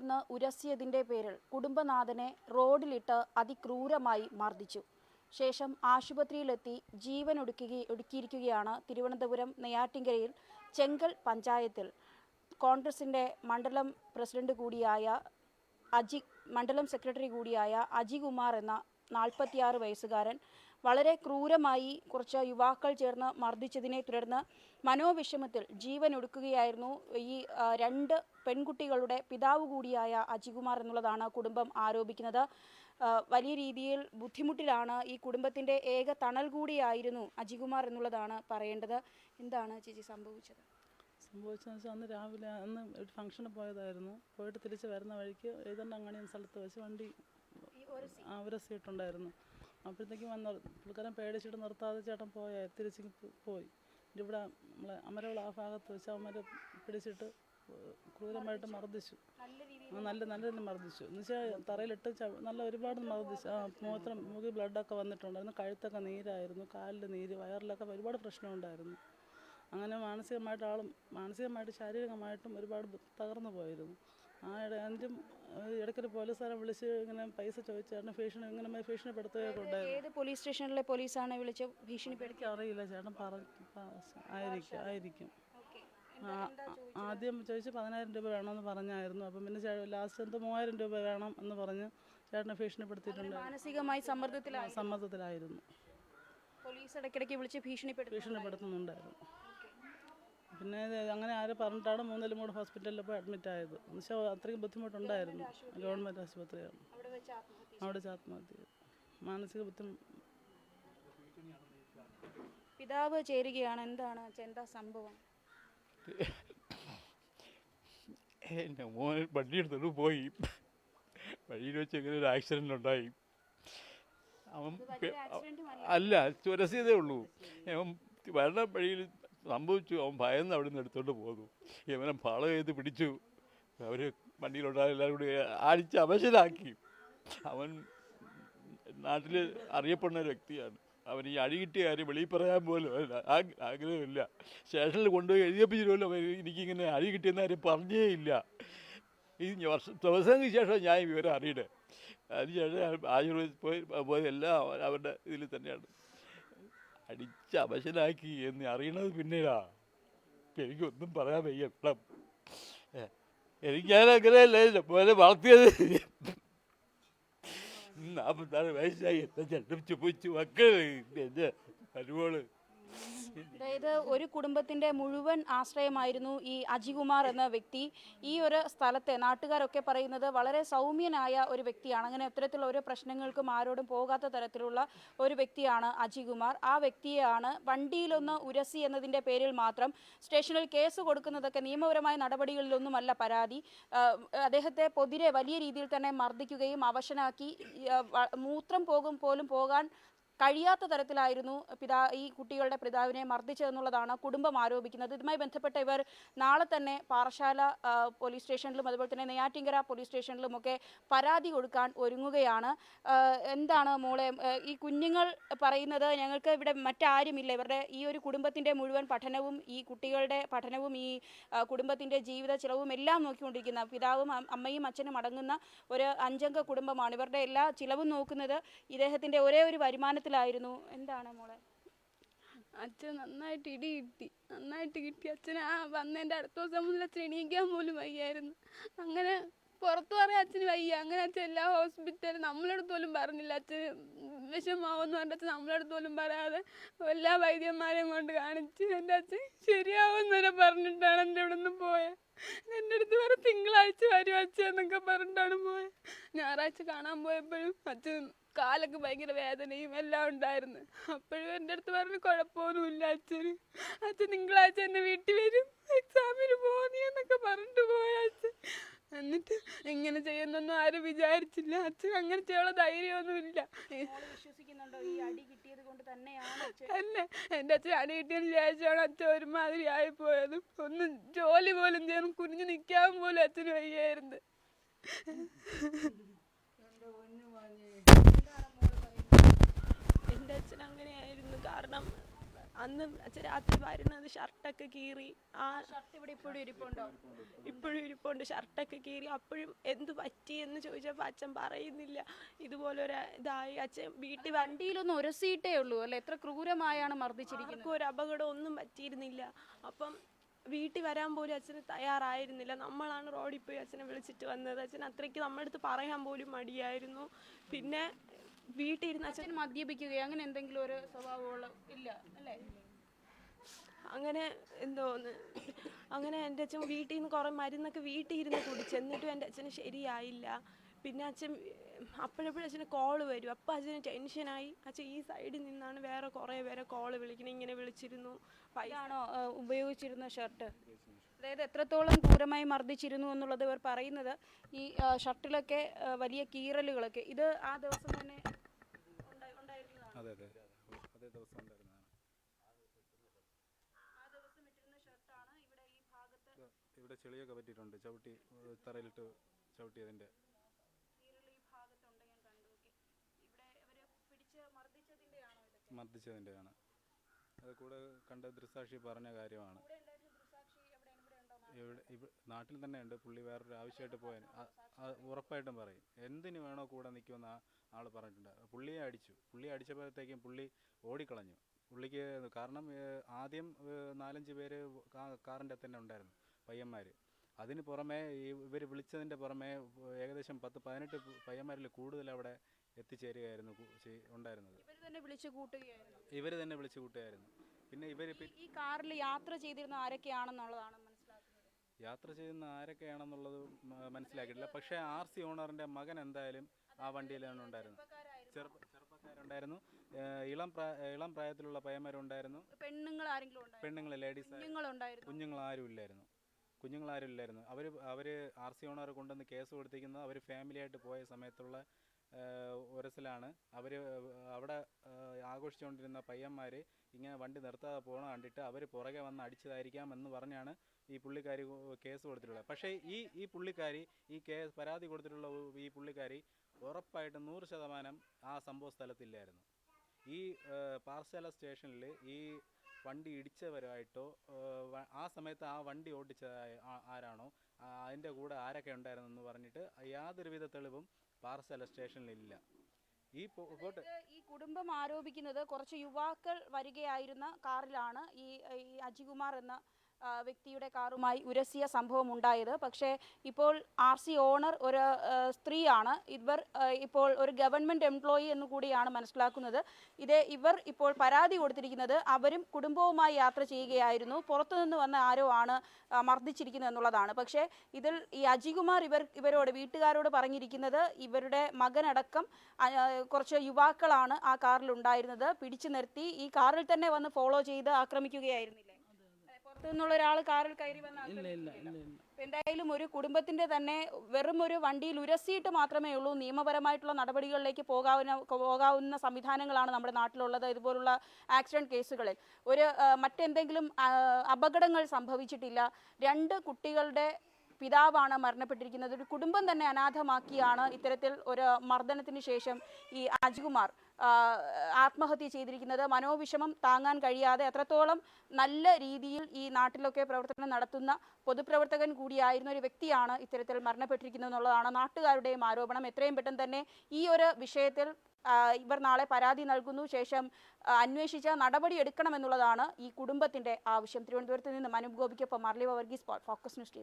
വണ്ടിയിലൊന്ന് ഉരസിയതിന്റെ പേരിൽ കുടുംബനാഥനെ റോഡിലിട്ട് അതിക്രൂരമായി മർദ്ദിച്ചു. ശേഷം ആശുപത്രിയിലെത്തി ജീവൻ ഒടുക്കുക ഒടുക്കിയിരിക്കുകയാണ് തിരുവനന്തപുരം നെയ്യാറ്റിങ്കരയിൽ ചെങ്കൽ പഞ്ചായത്തിൽ. കോൺഗ്രസിന്റെ മണ്ഡലം പ്രസിഡന്റ് കൂടിയായ അജി മണ്ഡലം സെക്രട്ടറി കൂടിയായ അജികുമാർ എന്ന നാൽപ്പത്തിയാറ് വയസ്സുകാരൻ. വളരെ ക്രൂരമായി കുറച്ച് യുവാക്കൾ ചേർന്ന് മർദ്ദിച്ചതിനെ തുടർന്ന് മനോവിഷമത്തിൽ ജീവൻ ഒടുക്കുകയായിരുന്നു ഈ രണ്ട് പെൺകുട്ടികളുടെ പിതാവ് കൂടിയായ അജികുമാർ എന്നുള്ളതാണ് കുടുംബം ആരോപിക്കുന്നത്. വലിയ രീതിയിൽ ബുദ്ധിമുട്ടിലാണ് ഈ കുടുംബത്തിന്റെ ഏക തണൽ കൂടിയായിരുന്നു അജികുമാർ എന്നുള്ളതാണ് പറയേണ്ടത്. എന്താണ് ചേച്ചി സംഭവിച്ചത്? സംഭവിച്ചതെന്ന് വെച്ചാൽ അന്ന് രാവിലെ അന്ന് ഒരു ഫംഗ്ഷന് പോയതായിരുന്നു. പോയിട്ട് തിരിച്ച് വരുന്ന വഴിക്ക് ഏതാണ്ട് അങ്ങനെ സ്ഥലത്ത് വെച്ച് വണ്ടി ഒരു സീറ്റുണ്ടായിരുന്നു അപ്പോഴത്തേക്കും വന്ന് പുള്ളിക്കാരൻ പേടിച്ചിട്ട് നിർത്താതെ ചേട്ടൻ പോയ. തിരിച്ച് പോയി. ഇവിടെ നമ്മളെ അമരവിള ആ ഭാഗത്ത് വെച്ച് അവന്മാരെ പിടിച്ചിട്ട് ക്രൂരമായിട്ട് മർദ്ദിച്ചു. നല്ല നല്ല രീതിയിൽ മർദ്ദിച്ചു. എന്ന് വെച്ചാൽ തറയിലിട്ട് നല്ല ഒരുപാട് മർദ്ദിച്ചു ആ മൂത്രം മുഖി ബ്ലഡൊക്കെ വന്നിട്ടുണ്ടായിരുന്നു. കഴുത്തൊക്കെ നീരായിരുന്നു കാലിൽ നീര് വയറിലൊക്കെ ഒരുപാട് പ്രശ്നമുണ്ടായിരുന്നു അങ്ങനെ മാനസികമായിട്ട് ആളും മാനസികമായിട്ട് ശാരീരികമായിട്ടും ഒരുപാട് തകർന്നു പോയിരുന്നു. ആ അഞ്ചും ഇടയ്ക്കൊരു പോലീസുകാരെ വിളിച്ച് ഇങ്ങനെ പൈസ ചോദിച്ചായിരുന്നു ഭീഷണി ഇങ്ങനെ ഭീഷണിപ്പെടുത്തുകയൊക്കെ ഉണ്ടായിരുന്നു ഏത് പോലീസ് സ്റ്റേഷനിലെ പോലീസാണ് വിളിച്ച് ഭീഷണിപ്പെടുത്തി അറിയില്ല ചേട്ടൻ പറഞ്ഞു ആയിരിക്കും ആയിരിക്കും. ആദ്യം ചോദിച്ച് പതിനായിരം രൂപ വേണമെന്ന് പറഞ്ഞായിരുന്നു. അപ്പം പിന്നെ ലാസ്റ്റ് എന്ത് മൂവായിരം രൂപ വേണം എന്ന് പറഞ്ഞ് ചേട്ടനെ ഭീഷണിപ്പെടുത്തിയിട്ടുണ്ട്. മാനസികമായി സമ്മർദ്ദത്തിലായി സമ്മർദ്ദത്തിലായിരുന്നു. പോലീസ് ഇടയ്ക്കിടയ്ക്ക് വിളിച്ച് ഭീഷണിപ്പെടുത്തി ഭീഷണിപ്പെടുത്തുന്നുണ്ടായിരുന്നു. പിന്നെ അങ്ങനെ ആരും പറഞ്ഞിട്ടാണ് മൂന്നിലും കൂടെ ഹോസ്പിറ്റലിൽ പോയി അഡ്മിറ്റ് ആയത്. എന്നുവെച്ചാൽ അത്രയും ബുദ്ധിമുട്ടുണ്ടായിരുന്നു. ഗവൺമെന്റ് ആശുപത്രിയാണ് അവിടെ വെച്ച് ആത്മഹത്യ അവിടെ ആത്മഹത്യ മാനസിക ബുദ്ധിമുട്ട് പിതാവ് ചേരുകയാണ്. എന്താണ് എന്താ സംഭവം? എന്റെ മോൻ വണ്ടി എടുത്തോണ്ട് പോയി. വഴിയിൽ വെച്ച് ഇങ്ങനെ ഒരു ആക്സിഡന്റ് ഉണ്ടായി. അവൻ അല്ല ചുരസിയതേ ഉള്ളൂ. അവൻ വരണ വഴിയിൽ സംഭവിച്ചു. അവൻ ഭയന്ന് അവിടെ നിന്ന് എടുത്തോണ്ട് പോന്നു. ഇവനെ പാള ചെയ്ത് പിടിച്ചു. അവർ വണ്ടിയിലുണ്ടായ എല്ലാവരും കൂടി അടിച്ച് അവശനാക്കി. അവൻ നാട്ടിൽ അറിയപ്പെടുന്ന ഒരു വ്യക്തിയാണ്. അവൻ ഈ അടി കിട്ടിയ കാര്യം വെളിയിൽ പറയാൻ പോലും അല്ല. ആഗ്രഹമില്ല. സ്റ്റേഷനിൽ കൊണ്ടുപോയി എഴുതിയപ്പിച്ചിരുമല്ലോ എനിക്കിങ്ങനെ അടി കിട്ടിയെന്ന കാര്യം പറഞ്ഞേ ഇല്ല. ഈ വർഷം ദിവസങ്ങൾക്ക് ശേഷം ഞാൻ വിവരം അറിയണേ. അതിനുശേഷം ആയുർവേദ പോയി പോയി പോയതെല്ലാം അവ- അവരുടെ ഇതിൽ തന്നെയാണ്. അടിച്ച് അവശനാക്കി എന്ന് അറിയണത് പിന്നീടാ. ഇപ്പം എനിക്കൊന്നും പറയാൻ വയ്യ. ഏ, എനിക്ക് ഞാൻ അങ്ങനെയല്ല പോലെ വളർത്തിയത്? നാൽപ്പത്താറ് വയസ്സായി എത്ര ചെണ്ടും ചുപ്പിച്ചു മക്കൾ എന്റെ മരുമോൾ അതായത് ഒരു കുടുംബത്തിന്റെ മുഴുവൻ ആശ്രയമായിരുന്നു ഈ അജികുമാർ എന്ന വ്യക്തി. ഈ ഒരു സ്ഥലത്തെ നാട്ടുകാരൊക്കെ പറയുന്നത് വളരെ സൗമ്യനായ ഒരു വ്യക്തിയാണ്. അങ്ങനെ അത്തരത്തിലുള്ള ഓരോ പ്രശ്നങ്ങൾക്കും ആരോടും പോകാത്ത തരത്തിലുള്ള ഒരു വ്യക്തിയാണ് അജികുമാർ. ആ വ്യക്തിയാണ് വണ്ടിയിലൊന്ന് ഉരസി എന്നതിന്റെ പേരിൽ മാത്രം സ്റ്റേഷനിൽ കേസ് കൊടുക്കുന്നതൊക്കെ നിയമപരമായ നടപടികളിലൊന്നുമല്ല പരാതി. അദ്ദേഹത്തെ പൊതിരെ വലിയ രീതിയിൽ തന്നെ മർദ്ദിക്കുകയും അവശനാക്കി മൂത്രം പോകും പോലും പോകാൻ കഴിയാത്ത തരത്തിലായിരുന്നു പിതാ ഈ കുട്ടികളുടെ പിതാവിനെ മർദ്ദിച്ചതെന്നുള്ളതാണ് കുടുംബം ആരോപിക്കുന്നത്. ഇതുമായി ബന്ധപ്പെട്ട ഇവർ നാളെ തന്നെ പാറശാല പോലീസ് സ്റ്റേഷനിലും അതുപോലെ തന്നെ നെയ്യാറ്റിങ്കര പോലീസ് സ്റ്റേഷനിലും ഒക്കെ പരാതി കൊടുക്കാൻ ഒരുങ്ങുകയാണ്. എന്താണ് മോളെ ഈ കുഞ്ഞുങ്ങൾ പറയുന്നത് ഞങ്ങൾക്ക് ഇവിടെ മറ്റാരുമില്ല. ഇവരുടെ ഈ ഒരു കുടുംബത്തിന്റെ മുഴുവൻ പഠനവും ഈ കുട്ടികളുടെ പഠനവും ഈ കുടുംബത്തിന്റെ ജീവിത ചിലവും എല്ലാം നോക്കിക്കൊണ്ടിരിക്കുന്ന പിതാവും അമ്മയും അച്ഛനും അടങ്ങുന്ന ഒരു അഞ്ചംഗ കുടുംബമാണ്. ഇവരുടെ എല്ലാ ചിലവും നോക്കുന്നത് ഇദ്ദേഹത്തിന്റെ ഒരേ ഒരു വരുമാനത്തിലായിരുന്നു എന്താണ് മോളെ? അച്ഛൻ നന്നായിട്ട് ഇടി കിട്ടി. നന്നായിട്ട് കിട്ടി. അച്ഛൻ ആ വന്നതിന്റെ അടുത്ത ദിവസം മുതൽ അച്ഛൻ എണീക്കാൻ പോലും വയ്യായിരുന്നു. അങ്ങനെ പുറത്തു പറയാൻ അച്ഛന് വയ്യ. അങ്ങനെ അച്ഛൻ എല്ലാ ഹോസ്പിറ്റലും നമ്മളടുത്ത് പോലും പറഞ്ഞില്ല. അച്ഛൻ വിഷമാവെന്ന് പറഞ്ഞിട്ട് അച്ഛൻ നമ്മളടുത്ത് പോലും പറയാതെ എല്ലാ വൈദ്യന്മാരെയും കൊണ്ട് കാണിച്ച് എന്റെ അച്ഛൻ വരെ പറഞ്ഞിട്ടാണ് എന്റെ ഇവിടെ നിന്ന് പോയത് എന്റെ അടുത്ത് വേറെ തിങ്കളാഴ്ച വരും അച്ഛനൊക്കെ പറഞ്ഞിട്ടാണ് പോയത് ഞായറാഴ്ച കാണാൻ പോയപ്പോഴും അച്ഛൻ കാലൊക്കെ ഭയങ്കര വേദനയും എല്ലാം ഉണ്ടായിരുന്നു. അപ്പോഴും എന്റെ അടുത്ത് പറഞ്ഞു കുഴപ്പമൊന്നുമില്ല അച്ഛന്. അച്ഛൻ തിങ്കളാഴ്ച എന്നെ വീട്ടിൽ വരും. എക്സാമിന് പോന്നി എന്നൊക്കെ പറഞ്ഞിട്ട് പോയ അച്ഛൻ. എന്നിട്ട് ഇങ്ങനെ ചെയ്യുന്നൊന്നും ആരും വിചാരിച്ചില്ല. അച്ഛൻ അങ്ങനെ ചെയ്യാനുള്ള ധൈര്യമൊന്നുമില്ല. മോൾ വിശ്വസിക്കുന്നുണ്ടോ? ഈ അടി കിട്ടിയത് കൊണ്ട് തന്നെയാണ് അച്ഛൻ അല്ലേ? എന്റെ അച്ഛൻ അടി കിട്ടിയതിന് ശേഷമാണ് അച്ഛൻ ഒരുമാതിരി ആയിപ്പോയത്. ഒന്നും ജോലി പോലും ചെയ്യാൻ കുനിഞ്ഞു നിൽക്കാൻ പോലും അച്ഛന് വയ്യായിരുന്നു. എന്റെ അച്ഛൻ അങ്ങനെയായിരുന്നു. കാരണം അന്ന് അച്ഛൻ രാത്രി വരുന്നത് ഷർട്ടൊക്കെ കീറി ആ ഷർട്ട് ഇവിടെ ഇപ്പോഴും ഇരിപ്പുണ്ടോ? ഇപ്പോഴും ഇരിപ്പുണ്ട്. ഷർട്ടൊക്കെ കീറി അപ്പോഴും എന്ത് പറ്റി എന്ന് ചോദിച്ചപ്പോൾ അച്ഛൻ പറയുന്നില്ല. ഇതുപോലെ ഒരു ഇതായി. അച്ഛൻ വീട്ടിൽ വണ്ടിയിലൊന്നും ഒരു സീറ്റേ ഉള്ളൂ അല്ലെ? എത്ര ക്രൂരമായാണ് മർദ്ദിച്ചിരിക്കുന്നത്. ഒരു അപകടം ഒന്നും പറ്റിയിരുന്നില്ല. അപ്പം വീട്ടിൽ വരാൻ പോലും അച്ഛന് തയ്യാറായിരുന്നില്ല. നമ്മളാണ് റോഡിൽ പോയി അച്ഛനെ വിളിച്ചിട്ട് വന്നത്. അച്ഛൻ അത്രയ്ക്ക് നമ്മുടെ അടുത്ത് പറയാൻ പോലും മടിയായിരുന്നു. പിന്നെ വീട്ടിൽ ഇരുന്ന് അച്ഛൻ മദ്യപിക്കുകയോ അങ്ങനെ എന്തെങ്കിലും ഒരു സ്വഭാവമുള്ള ഇല്ല അല്ലേ? അങ്ങനെ എന്തോന്ന് അങ്ങനെ എന്റെ അച്ഛൻ വീട്ടിൽ നിന്ന് കുറേ മരുന്നൊക്കെ വീട്ടിൽ ഇരുന്ന് കുടിച്ചു എന്നിട്ടും എന്റെ അച്ഛന് ശരിയായില്ല. പിന്നെ അച്ഛൻ അപ്പോഴപ്പോഴും അച്ഛന് കോൾ വരും. അപ്പോൾ അച്ഛന് ടെൻഷനായി അച്ഛൻ ഈ സൈഡിൽ നിന്നാണ് വേറെ കുറേ പേരെ കോൾ വിളിക്കണേ ഇങ്ങനെ വിളിച്ചിരുന്നു. പൈസ ഇതാണോ ഉപയോഗിച്ചിരുന്ന ഷർട്ട് അതായത് എത്രത്തോളം ക്രൂരമായി മർദ്ദിച്ചിരുന്നു എന്നുള്ളത് ഇവർ പറയുന്നത്. ഈ ഷർട്ടിലൊക്കെ വലിയ കീറലുകളൊക്കെ. ഇത് ആ ദിവസം തന്നെ? അതെ അതെ. അതേ ദിവസം ഉണ്ടായിരുന്നതാണ്. ഇവിടെ ചെളിയൊക്കെ പറ്റിയിട്ടുണ്ട്. ചവിട്ടി തറയിലിട്ട് ചവിട്ടിയതിന്റെ. മർദ്ദിച്ചതിന്റെയാണ് അത് കൂടെ കണ്ട ദൃസാക്ഷി പറഞ്ഞ കാര്യമാണ്. ഇവിടെ നാട്ടിൽ? തന്നെ ഉണ്ട്. പുള്ളി വേറൊരു ആവശ്യമായിട്ട് പോയാൽ ഉറപ്പായിട്ടും പറയും. എന്തിനു വേണോ കൂടെ നിൽക്കുമെന്ന് ആൾ പറഞ്ഞിട്ടുണ്ട്. പുള്ളിയെ അടിച്ചു. പുള്ളിയെ അടിച്ചപ്പോഴത്തേക്കും പുള്ളി ഓടിക്കളഞ്ഞു. പുള്ളിക്ക് കാരണം ആദ്യം നാലഞ്ച് പേര് കാറിന്റെ തന്നെ ഉണ്ടായിരുന്നു പയ്യന്മാർ അതിന് പുറമെ ഇവർ വിളിച്ചതിന്റെ പുറമെ ഏകദേശം പത്ത് പതിനെട്ട് പയ്യന്മാരിൽ കൂടുതൽ അവിടെ എത്തിച്ചേരുകയായിരുന്നു ഉണ്ടായിരുന്നത്. ഇവർ തന്നെ വിളിച്ചു കൂട്ടുകയായിരുന്നു. പിന്നെ ഇവർ ഈ- കാറിൽ യാത്ര ചെയ്തിരുന്ന ആരൊക്കെയാണെന്നുള്ളതാണ് യാത്ര ചെയ്യുന്ന ആരൊക്കെയാണെന്നുള്ളത് മനസ്സിലാക്കിയിട്ടില്ല. പക്ഷേ ആർ സി ഓണറിന്റെ മകൻ എന്തായാലും ആ വണ്ടിയിലാണ് ഉണ്ടായിരുന്നത്. ചെറുപ്പ ചെറുപ്പക്കാരുണ്ടായിരുന്നു. ഇളം പ്രായ ഇളം പ്രായത്തിലുള്ള പയ്യന്മാരുണ്ടായിരുന്നു. പെണ്ണുങ്ങൾ ആരെങ്കിലും പെണ്ണുങ്ങൾ ലേഡീസ് കുഞ്ഞുങ്ങൾ ആരും? ഇല്ലായിരുന്നു കുഞ്ഞുങ്ങളാരും ഇല്ലായിരുന്നു അവർ അവർ ആർ സി ഓണർ കൊണ്ടുവന്ന് കേസ് കൊടുത്തിരിക്കുന്നത് അവർ ഫാമിലിയായിട്ട് പോയ സമയത്തുള്ള ഒരസിലാണ്. അവർ അവിടെ ആഘോഷിച്ചുകൊണ്ടിരുന്ന പയ്യന്മാർ ഇങ്ങനെ വണ്ടി നിർത്താതെ പോകണം കണ്ടിട്ട് അവർ പുറകെ വന്ന് അടിച്ചതായിരിക്കാം എന്ന് പറഞ്ഞാണ് ഈ പുള്ളിക്കാരി കേസ് കൊടുത്തിട്ടുള്ളത്. പക്ഷേ ഈ ഈ പുള്ളിക്കാരി ഈ കേസ് പരാതി കൊടുത്തിട്ടുള്ള ഈ പുള്ളിക്കാരി ഉറപ്പായിട്ടും നൂറ് ശതമാനം ആ സംഭവ സ്ഥലത്തില്ലായിരുന്നു. ഈ പാർശാല സ്റ്റേഷനിൽ ഈ വണ്ടി ഇടിച്ചവരുമായിട്ടോ ആ സമയത്ത് ആ വണ്ടി ഓടിച്ച ആരാണോ അതിന്റെ കൂടെ ആരൊക്കെ ഉണ്ടായിരുന്നെന്ന് പറഞ്ഞിട്ട് യാതൊരുവിധ തെളിവും പാർശാല സ്റ്റേഷനിലില്ല. ഈ പോട്ട് ഈ കുടുംബം ആരോപിക്കുന്നത് കുറച്ച് യുവാക്കൾ വരികയായിരുന്ന കാറിലാണ് ഈ അജികുമാർ എന്ന വ്യക്തിയുടെ കാറുമായി ഉരസിയ സംഭവം ഉണ്ടായത്. പക്ഷേ ഇപ്പോൾ ആർ സി ഓണർ ഒരു സ്ത്രീയാണ്. ഇവർ ഇപ്പോൾ ഒരു ഗവൺമെന്റ് എംപ്ലോയി എന്ന് കൂടിയാണ് മനസ്സിലാക്കുന്നത്. ഇത് ഇവർ ഇപ്പോൾ പരാതി കൊടുത്തിരിക്കുന്നത് അവരും കുടുംബവുമായി യാത്ര ചെയ്യുകയായിരുന്നു. പുറത്തുനിന്ന് വന്ന ആരോ ആണ് മർദ്ദിച്ചിരിക്കുന്നത് എന്നുള്ളതാണ്. പക്ഷേ ഇതിൽ ഈ അജികുമാർ ഇവർ ഇവരോട് വീട്ടുകാരോട് പറഞ്ഞിരിക്കുന്നത് ഇവരുടെ മകനടക്കം കുറച്ച് യുവാക്കളാണ് ആ കാറിൽ ഉണ്ടായിരുന്നത് പിടിച്ചു നിർത്തി ഈ കാറിൽ തന്നെ വന്ന് ഫോളോ ചെയ്ത് ആക്രമിക്കുകയായിരുന്നില്ലേ. പുറത്തുനിന്നുള്ള ഒരാൾ കാറിൽ കയറി വന്ന് എന്തായാലും ഒരു കുടുംബത്തിന്റെ തന്നെ വെറും ഒരു വണ്ടിയിൽ ഉരസിയിട്ട് മാത്രമേ ഉള്ളൂ. നിയമപരമായിട്ടുള്ള നടപടികളിലേക്ക് പോകാവുന്ന പോകാവുന്ന സംവിധാനങ്ങളാണ് നമ്മുടെ നാട്ടിലുള്ളത്. ഇതുപോലുള്ള ആക്സിഡന്റ് കേസുകളിൽ ഒരു മറ്റെന്തെങ്കിലും അപകടങ്ങൾ സംഭവിച്ചിട്ടില്ല. രണ്ട് കുട്ടികളുടെ പിതാവാണ് മരണപ്പെട്ടിരിക്കുന്നത്. ഒരു കുടുംബം തന്നെ അനാഥമാക്കിയാണ് ഇത്തരത്തിൽ ഒരു മർദ്ദനത്തിന് ശേഷം ഈ അജ്കുമാർ ആത്മഹത്യ ചെയ്തിരിക്കുന്നത് മനോവിഷമം താങ്ങാൻ കഴിയാതെ അത്രത്തോളം നല്ല രീതിയിൽ ഈ നാട്ടിലൊക്കെ പ്രവർത്തനം നടത്തുന്ന പൊതുപ്രവർത്തകൻ കൂടിയായിരുന്ന ഒരു വ്യക്തിയാണ് ഇത്തരത്തിൽ മരണപ്പെട്ടിരിക്കുന്നത് എന്നുള്ളതാണ് നാട്ടുകാരുടെയും ആരോപണം. എത്രയും പെട്ടെന്ന് തന്നെ ഈ ഒരു വിഷയത്തിൽ ഇവർ നാളെ പരാതി നൽകുന്നു. ശേഷം അന്വേഷിച്ച നടപടി എടുക്കണമെന്നുള്ളതാണ് ഈ കുടുംബത്തിന്റെ ആവശ്യം. തിരുവനന്തപുരത്ത് നിന്ന് മനു ഗോപിക്കൊപ്പം മർലിവ വർഗീസ് ഫോക്കസ് ന്യൂസ് ടി